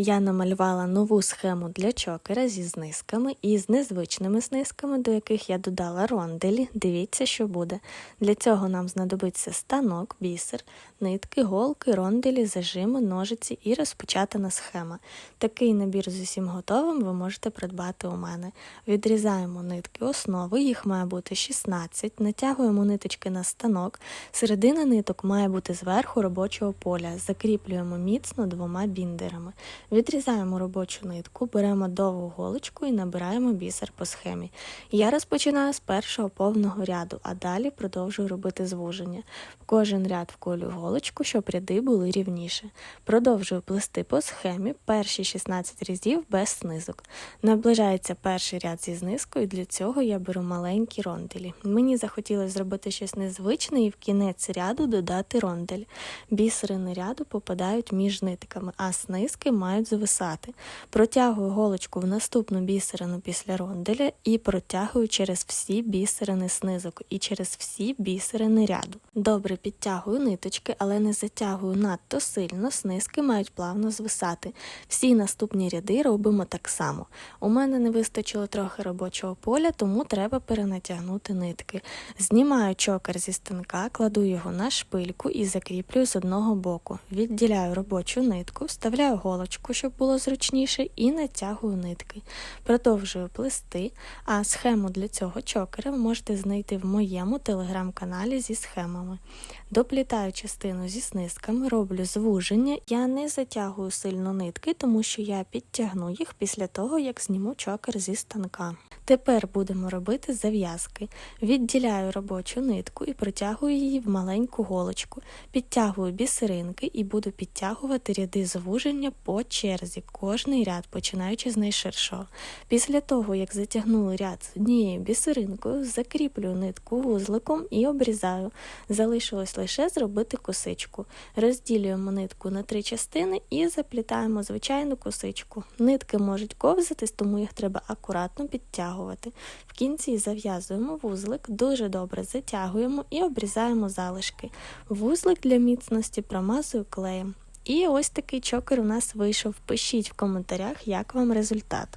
Я намалювала нову схему для чокера зі знизками і з незвичними знизками, до яких я додала ронделі. Дивіться, що буде. Для цього нам знадобиться станок, бісер, нитки, голки, ронделі, зажими, ножиці і розпочатана схема. Такий набір з усім готовим ви можете придбати у мене. Відрізаємо нитки основи, їх має бути 16, натягуємо ниточки на станок. Середина ниток має бути зверху робочого поля. Закріплюємо міцно двома біндерами. Відрізаємо робочу нитку, беремо довгу голочку і набираємо бісер по схемі. Я розпочинаю з першого повного ряду, а далі продовжую робити звуження. В кожен ряд вколю голочку, щоб ряди були рівніше. Продовжую плести по схемі перші 16 рядів без снизок. Наближається перший ряд зі знизкою, для цього я беру маленькі ронделі. Мені захотілося зробити щось незвичне і в кінець ряду додати рондель. Бісерини ряду попадають між нитками, а снизки мають зависати. Протягую голочку в наступну бісерину після ронделя і протягую через всі бісерини снизок і через всі бісерини ряду. Добре підтягую ниточки, але не затягую надто сильно, снизки мають плавно звисати. Всі наступні ряди робимо так само. У мене не вистачило трохи робочого поля, тому треба перенатягнути нитки. Знімаю чокер зі станка, кладу його на шпильку і закріплюю з одного боку. Відділяю робочу нитку, вставляю голочку, щоб було зручніше, і натягую нитки. Продовжую плести, а схему для цього чокера ви можете знайти в моєму телеграм-каналі зі схемами. Доплітаю частину зі снизками, роблю звуження. Я не затягую сильно нитки, тому що я підтягну їх після того, як зніму чокер зі станка. Тепер будемо робити зав'язки. Відділяю робочу нитку і протягую її в маленьку голочку. Підтягую бісеринки і буду підтягувати ряди звуження по черзі, кожний ряд, починаючи з найширшого. Після того, як затягнули ряд з однією бісеринкою, закріплюю нитку вузликом і обрізаю. Залишилось лише зробити косичку. Розділюємо нитку на три частини і заплітаємо звичайну косичку. Нитки можуть ковзатись, тому їх треба акуратно підтягувати. В кінці зав'язуємо вузлик, дуже добре затягуємо і обрізаємо залишки. Вузлик для міцності промазую клеєм. І ось такий чокер у нас вийшов. Пишіть в коментарях, як вам результат.